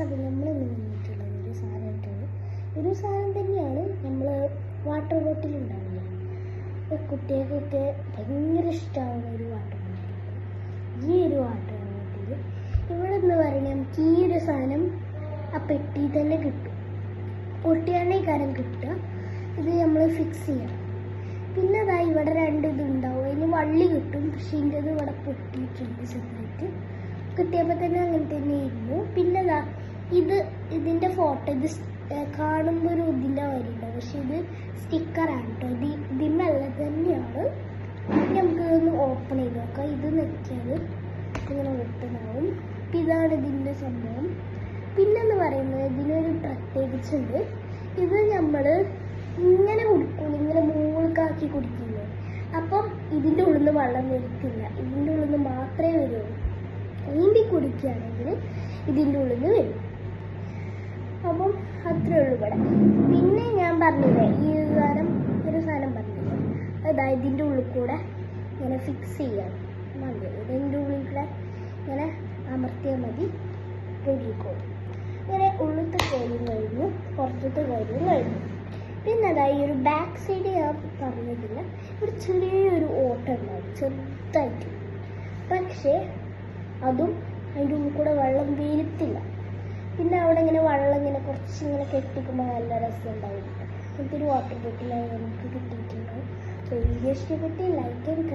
അപ്പോൾ നമ്മൾ നിന്നിട്ടുള്ളത്? ഒരു സാധനമായിട്ടാണ്. ഒരു സാധനം തന്നെയാണ് നമ്മൾ വാട്ടർ ബോട്ടിൽ ഉണ്ടാവില്ല കുട്ടികൾക്കൊക്കെ ഭയങ്കര ഇഷ്ടമാവുന്ന ഒരു വാട്ടർ ബോട്ടിൽ ഈ ഒരു വാട്ടർ ബോട്ടിൽ ഇവിടെ എന്ന് പറഞ്ഞാൽ നമുക്ക് ഈ ഒരു സാധനം ആ പെട്ടി തന്നെ കിട്ടും. പൊട്ടിയാണ് ഈ കാര്യം കിട്ടുക. ഇത് നമ്മൾ ഫിക്സ് ചെയ്യണം. പിന്നെ അതാ ഇവിടെ രണ്ട് ഇതുണ്ടാവും. അതിന് വള്ളി കിട്ടും. പക്ഷേ ഇതിന്റെ ഇവിടെ പൊട്ടിയിട്ടുണ്ട് സെപ്പറേറ്റ് കിട്ടിയപ്പോൾ തന്നെ അങ്ങനെ തന്നെ ഇരുന്നു പിന്നെ ഇത് ഇതിന്റെ ഫോട്ടോ ഇത് കാണുമ്പോൾ ഒരു ഇതിന്റെ വരില്ല പക്ഷെ ഇത് സ്റ്റിക്കറാണ് കേട്ടോ ഇത് ഇതിമല്ല തന്നെയാണ്. നമുക്ക് ഇതൊന്ന് ഓപ്പൺ ചെയ്ത് നോക്കാം. ഇത് നെക്കിയാൽ ഇങ്ങനെ വെട്ടുന്നാവും ഇതാണ് ഇതിന്റെ സംഭവം. പിന്നെന്ന് പറയുന്നത് ഇതിനൊരു പ്രത്യേകിച്ചുണ്ട്. ഇത് നമ്മൾ ഇങ്ങനെ കുടിക്കും ഇങ്ങനെ മൂൾക്കാക്കി കുടിക്കുന്നു. അപ്പം ഇതിന്റെ ഉള്ളിൽ നിന്ന് വെള്ളം വരത്തില്ല. ഇതിന്റെ ഉള്ളിൽ നിന്ന് മാത്രമേ വരുള്ളൂ. നീന്തി കുടിക്കുകയാണെങ്കിൽ ഇതിന്റെ ഉള്ളിൽ നിന്ന് വരും. ഇവിടെ. പിന്നെ ഞാൻ പറഞ്ഞില്ലേ ഈ സാധനം ഒരു സാധനം പറഞ്ഞില്ലേ? അതായത് ഇതിന്റെ ഉള്ളിൽ കൂടെ ഇങ്ങനെ ഫിക്സ് ചെയ്യാം മതി. ഇതിന്റെ ഉള്ളിൽ കൂടെ ഇങ്ങനെ അമർത്തിയാൽ മതി. റെഡിക്കോളും ഇങ്ങനെ ഉള്ളിലത്തെ കാര്യം കഴിഞ്ഞു പുറത്തത്തെ കാര്യം കഴിഞ്ഞു. പിന്നെ അതാ ഈ ഒരു ബാക്ക് സൈഡ് ഞാൻ പറഞ്ഞതില്ല ഒരു ചെറിയൊരു ഓട്ടം ഉണ്ടാവും ചെറുതായിട്ട്. പക്ഷേ അതും അതിന്റെ ഉള്ളിൽ കൂടെ വെള്ളം വീഴത്തില്ല പിന്നെ അവിടെ ഇങ്ങനെ വെള്ളം ഇങ്ങനെ കുറച്ച് ഇങ്ങനെ കെട്ടിക്കുമ്പോൾ നല്ല രസമുണ്ടായിരുന്നു എനിക്കൊരു വാട്ടർ ബോട്ടിലായി നമുക്ക് കിട്ടിയിട്ടുണ്ടാവും സോ വീഡിയോ ഇഷ്ടപ്പെട്ട് ലൈക്ക് ടാറ്റാ